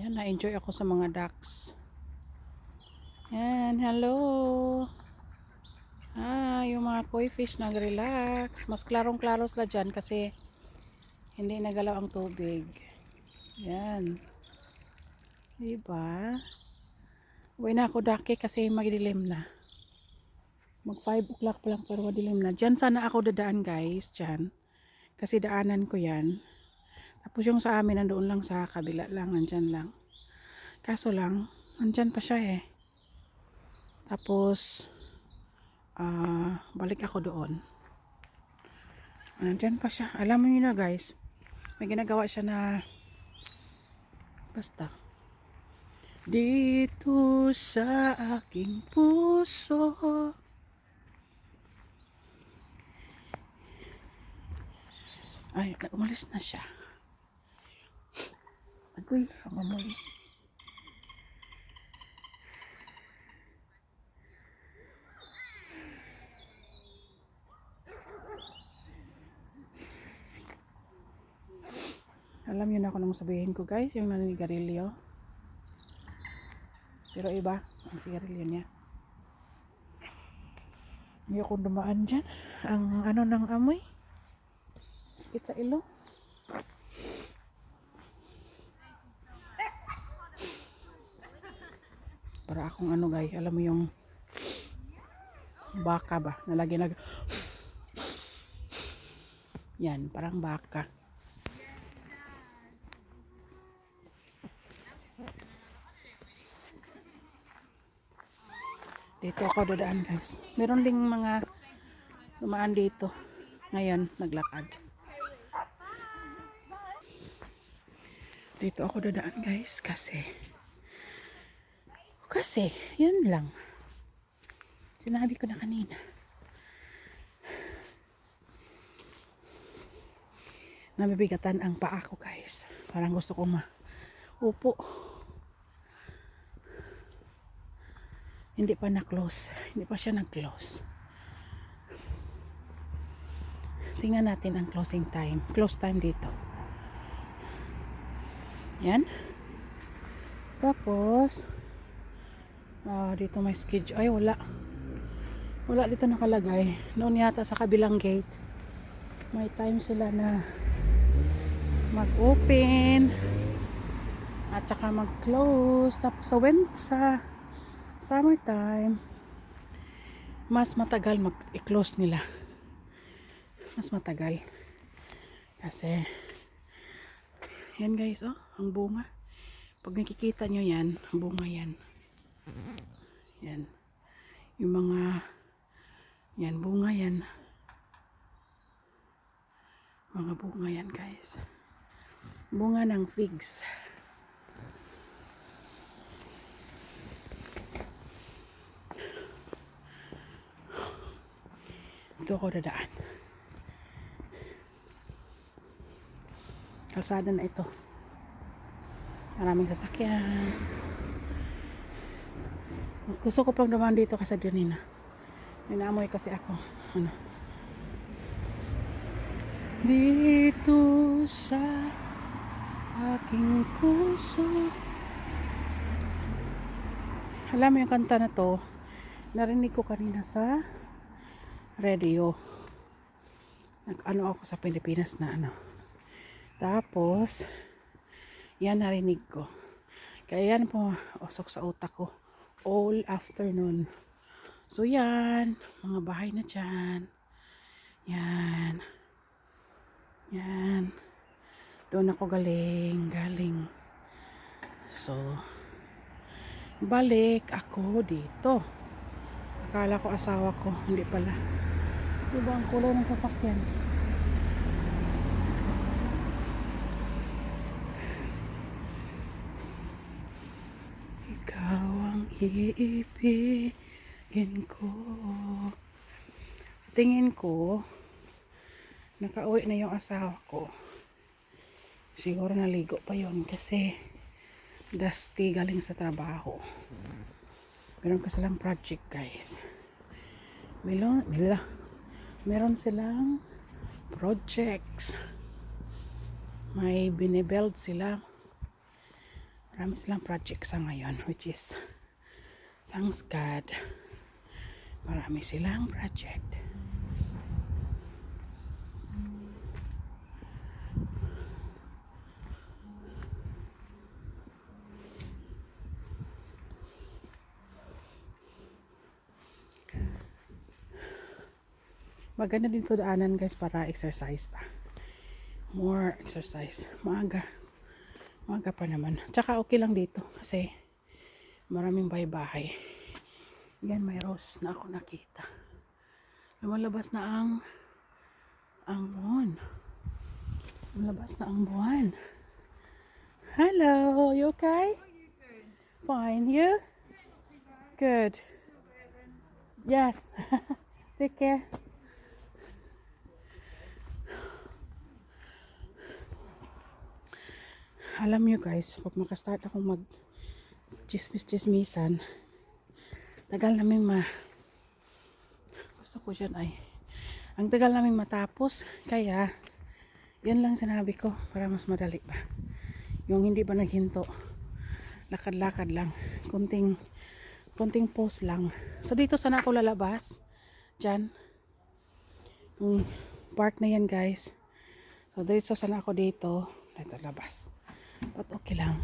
Yan, na-enjoy ako sa mga ducks. Yan, hello. Ah, yung mga koi fish nag-relax. Mas klarong-klaro sila dyan kasi hindi nagalaw ang tubig. Yan. Diba? Uwi na ako daki kasi magdilim na. Mag 5 o'clock pa lang pero madilim na. Diyan sana ako dadaan guys. Diyan. Kasi daanan ko yan. Tapos yung sa amin nandoon lang sa kabila lang. Nandyan lang. Kaso lang, nandyan pa siya eh. Tapos, ah balik ako doon. Nandyan pa siya. Alam mo na guys. May ginagawa siya na basta. Dito sa aking puso Ay, umalis na siya. Agoy, ang amoy. Alam na ako nang sabihin ko guys, yung naninigarilyo. Pero iba, ang sigarilyo niya. Hindi ako dumaan dyan. Ang ano ng amoy. Sakit sa ilong. Para akong ano guys, alam mo yung baka ba? Nalagi nag... Yan, parang baka. Dito ako dadaan guys. Meron ding mga dumaan dito. Ngayon, naglakad. Dito ako dadaan guys kasi kasi, yun lang. Sinabi ko na kanina. Nabibigatan ang paa ko guys. Parang gusto ko ma upo. Hindi pa na-close. Hindi pa siya nag-close. Tingnan natin ang closing time. Close time dito. Yan. Tapos, ah dito may schedule. Ay, wala. Wala dito nakalagay. Noon yata sa kabilang gate. May time sila na mag-open at saka mag-close. Tapos sa when sa summertime, mas matagal mag-close nila. Mas matagal. Kasi, yan guys, oh, ang bunga. Pag nakikita nyo yan, bunga yan. Yan. Yung mga, yan, bunga yan. Mga bunga yan guys. Bunga ng figs. Ito ako dadaan. Kalsada na ito. Maraming sasakyan. Mas gusto ko pang dumaan dito kasi ganina. May naamoy kasi ako. Ano? Dito sa aking puso. Alam mo yung kanta na to, narinig ko kanina sa radio. Nag-ano ako sa Pilipinas na ano. Tapos, yan narinig ko. Kaya yan po, usok sa utak ko. All afternoon. So yan, mga bahay na dyan. Yan. Yan. Doon ako galing, galing. So, balik ako dito. Akala ko asawa ko, hindi pala. Diba ang kulay ng sasakyan? Ikaw ang iibigin ko. Sa tingin ko, nakauwi na yung asawa ko. Siguro naligo pa yon kasi dusty galing sa trabaho. Meron kasi silang project guys. Meron, mila, meron silang projects. May binibuild sila Marami silang project sa ngayon, which is, thanks God, marami silang project. Maganda din to daanan guys para exercise pa. More exercise. Maaga. Maaga pa naman. Tsaka okay lang dito kasi maraming bahay-bahay. Yan, may rose na ako nakita. Lumalabas na ang ang buwan. Lumalabas na ang buwan. Hello, you okay? Fine, you? Good. Yes. Take care. alam nyo guys, pag makastart akong mag chismis-chismisan, tagal namin ma gusto ko dyan ay. Ang tagal namin matapos kaya yan lang sinabi ko para mas madali pa. Yung hindi pa naghinto lakad-lakad lang. Kunting kunting post lang. So dito sana ako lalabas. Dyan. Yung park na yan guys. So diretso sana ako dito. Dito labas. But okay lang.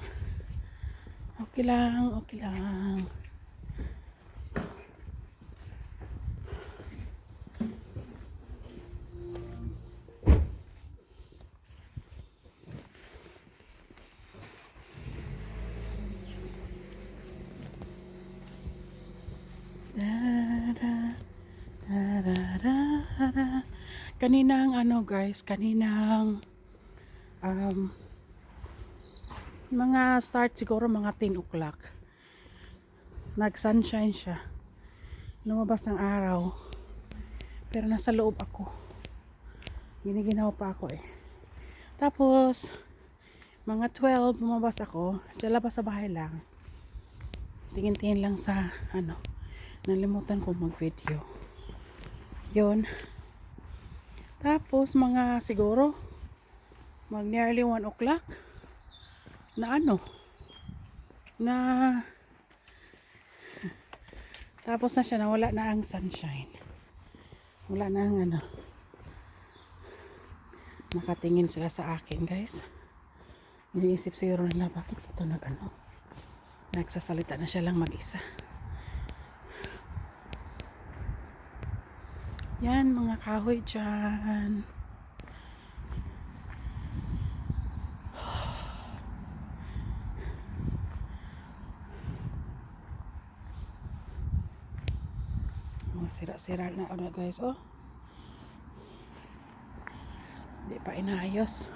Okay lang, okay lang. Kaninang ano guys, kaninang um, mga start siguro mga 10 o'clock. Nag sunshine siya. Lumabas ng araw. Pero nasa loob ako. Giniginaw pa ako eh. Tapos mga 12 lumabas ako. Labas sa bahay lang. Tingin-tingin lang sa ano nalimutan ko mag video yon tapos mga siguro mag nearly 1 o'clock na ano? Na tapos na siya nawala na ang sunshine. Wala na ang ano. Nakatingin sila sa akin guys. Iniisip siguro nila bakit ito nag ano? Nagsasalita na siya lang mag isa yan mga kahoy dyan sira-sira na ano guys oh. Hindi pa inaayos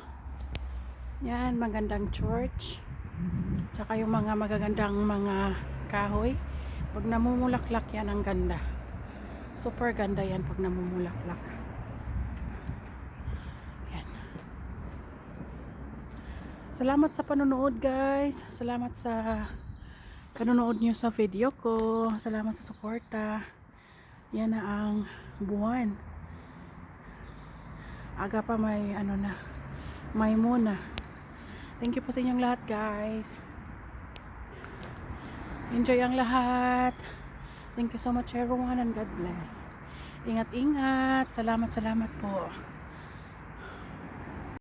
yan magandang church. Tsaka yung mga magagandang mga kahoy. Pag namumulaklak yan ang ganda. Super ganda yan pag namumulaklak. Yan. Salamat sa panonood guys. Salamat sa panonood nyo sa video ko. Salamat sa suporta yan na ang buwan. Aga pa may ano na may muna thank you po sa inyong lahat guys. Enjoy ang lahat. Thank you so much everyone and God bless. Ingat ingat salamat salamat po